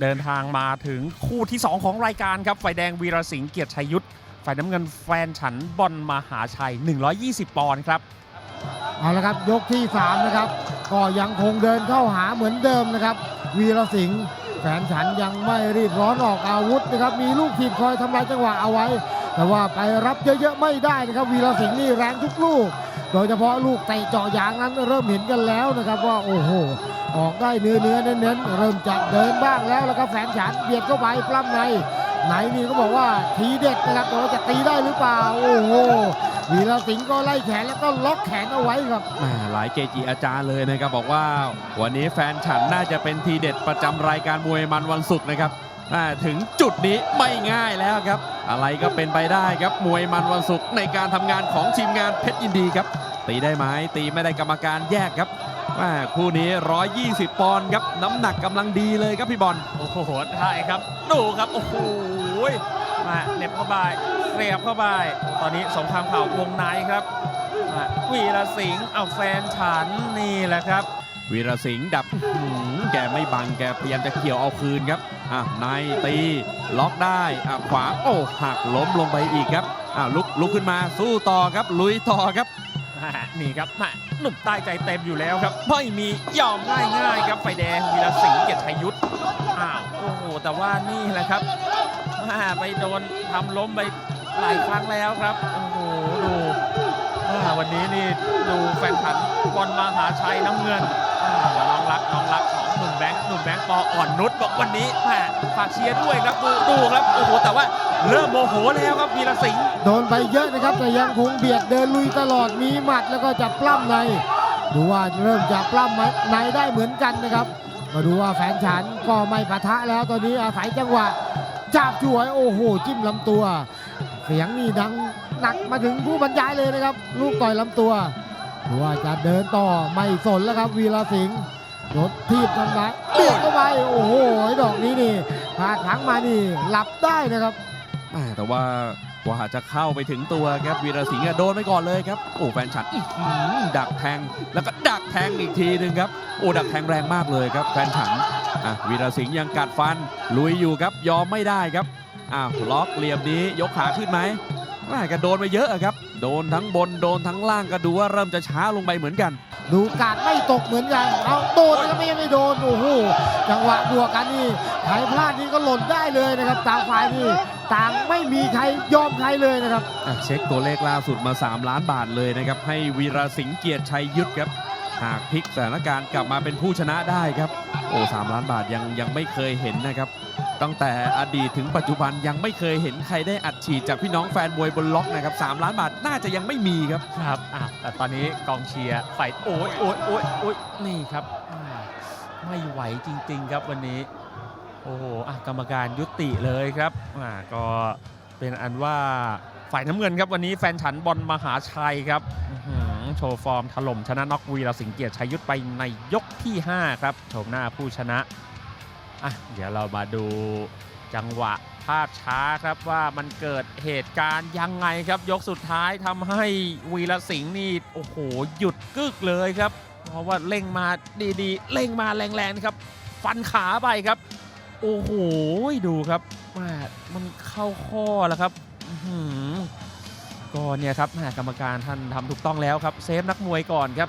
เดินทางมาถึงคู่ที่ 2 ของรายการครับ ไฟแดงวีรสิงห์เกียรติชัยยุทธฝ่ายน้ำเงินแฟนฉันบอลมหาชัย 120 ปอนด์ครับ เอาละครับยกที่ 3 นะครับ ก็ยังคงเดินเข้าหาเหมือนเดิมนะครับ วีรสิงห์แฟนฉันยังไม่รีบร้อนออกอาวุธนะครับ มีลูกทีมคอยทำลายจังหวะเอาไว้ แต่ว่าไปรับเยอะๆไม่ได้นะครับ วีรสิงห์นี่แรงทุกลูก โดยเฉพาะลูกเตะเจาะยางนั้นเริ่มเห็นกันแล้วนะครับว่าโอ้โห ออกได้เนื้อเนื้อเน้นๆเริ่มจะเดินบ้างแล้วแล้วก็แฟนฉันเบียดเข้าไปปล้ำในไหนนี่ก็บอกว่าทีเด็ดนะครับแต่ว่าจะตีได้หรือเปล่า โอ้โหวีรสิงห์ก็ไล่แขนแล้วก็ล็อกแขนเอาไว้ครับหลายเกจิอาจารย์เลยนะครับบอกว่า วันนี้แฟนฉันน่าจะเป็นทีเด็ดประจำรายการมวยมันวันศุกร์นะครับถึงจุดนี้ไม่ง่ายแล้วครับ อะไรก็เป็นไปได้ครับมวยมันวันศุกร์ในการทำงานของทีมงานเพชรยินดีครับ ตีได้ไหมตีไม่ได้กรรมการแยกครับแหม่คู่นี้ 120 ปอนด์ครับ น้ำหนักกำลังดีเลยครับพี่บอลโอ้โหได้ครับ ดูครับ โอ้โหมาเหน็บเข้าไปเสียบเข้าไป ตอนนี้สงครามเข่าวงในครับมาวีรสิงห์เอาแฟนฉันนี่แหละครับ วีรสิงห์ดับอื้อหือแกไม่บังแกพยายามจะเกี่ยวเอาคืนครับอะในตีล็อกได้อะขวาโอ้หักล้มลงไปอีกครับอะลุกลุกขึ้นมาสู้ต่อครับ ลุยต่อครับอ่า นี่ครับหนุ่มใต้ใจเต็มอยู่แล้วครับไม่มียอมง่ายง่ายครับไฟแดงวีรสิงห์เกียรติยุทธอ้าวโอ้โหแต่ว่านี่แหละครับมาไปโดนทำล้มไปหลายครั้งแล้วครับโอ้โหดูวันนี้นี่ดูแฟนขันบอลมหาชัยน้ำเงินน้องรักน้องรักของ แบงค์ปออ่อนนุชบอกวันนี้แม่ฝากเชียร์ด้วยครับดูดูครับโอ้โหแต่ว่าเริ่มโมโหแล้วครับวีรสิงห์โดนไปเยอะนะครับแต่ยังคงเบียดเดินลุยตลอดมีหมัดแล้วก็จะปล้ำในดูว่าเริ่มจะปล้ำในได้เหมือนกันนะครับ มาดูว่าแฟนฉันก็ไม่ปะทะแล้วตอนนี้อาศัยจังหวะจับช่วยโอ้โห จิ้มลำตัว เสียงนี่ดังหนักมาถึงผู้บรรยายเลยนะครับ ลูกต่อยลำตัวดูว่าจะเดินต่อไม่สนแล้วครับวีรสิงห์ รถทีบทำร้ายเบียดเข้าไปโอ้โหดอกนี้นี่พลาดพลังมานี่หลับได้นะครับแหม่แต่ว่ากว่าจะเข้าไปถึงตัวครับวีรสิงห์อะโดนไปก่อนเลยครับโอ้แฟนฉันอื้อหือดักแทงแล้วก็ดักแทงอีกทีหนึ่งครับโอ้ดักแทงแรงมากเลยครับแฟนฉันอะวีรสิงห์ยังกัดฟันลุยอยู่ครับยอมไม่ได้ครับอ้าวล็อกเหลี่ยมนี้ยกขาขึ้นไหมแม่ก็โดนไปเยอะอะครับ โดนทั้งบนโดนทั้งล่างก็ดูว่าเริ่มจะช้าลงไปเหมือนกัน ดูการไม่ตกเหมือนกันเอาโดนก็ไม่ไม่โดนโอ้โหจังหวะบวกกันนี่ใครพลาดนี่ก็หล่นได้เลยนะครับต่างฝ่ายนี่ต่างไม่มีใครยอมใครเลยนะครับเช็คตัวเลขล่าสุดมา 3 ล้านบาทเลยนะครับ ให้วีรสิงห์เกียรติชัยยุทธครับ หากพลิกสถานการณ์กลับมาเป็นผู้ชนะได้ครับ โอ้สามล้านบาทยังยังไม่เคยเห็นนะครับ ตั้งแต่อดีตถึงปัจจุบันยังไม่เคยเห็นใครได้อัดฉีดจากพี่น้องแฟนมวยบนล็อกนะครับ3ล้านบาทน่าจะยังไม่มีครับครับอะแต่ตอนนี้กองเชียร์ฝ่ายโอ้ยโอ้ยโอ้ยโอ้ยนี่ครับอ่าไม่ไหวจริง ๆ ครับวันนี้ โอ้โหอะกรรมการยุติเลยครับอ่าก็เป็นอันว่าฝ่ายน้ำเงินครับวันนี้แฟนฉันบอลมหาชัยครับอื้อหือโชว์ฟอร์มถล่มชนะน็อกวีรสิงห์เกียรติชัยยุทธไปในยกที่ 5 ครับ โฉมหน้าผู้ชนะ อะเดี๋ยวเรามาดูจังหวะภาพช้าครับว่ามันเกิดเหตุการณ์ยังไงครับ ยกสุดท้ายทำให้วีรสิงห์นี่โอ้โหหยุดกึกเลยครับ เพราะว่าเร่งมาดีๆเร่งมาแรงๆครับ ฟันขาไปครับ โอ้โหดูครับม่มันเข้าข้อแล้วครับอื้อหือก็เนี่ยครับกรรมการท่านทำถูกต้องแล้วครับ เซฟนักมวยก่อนครับ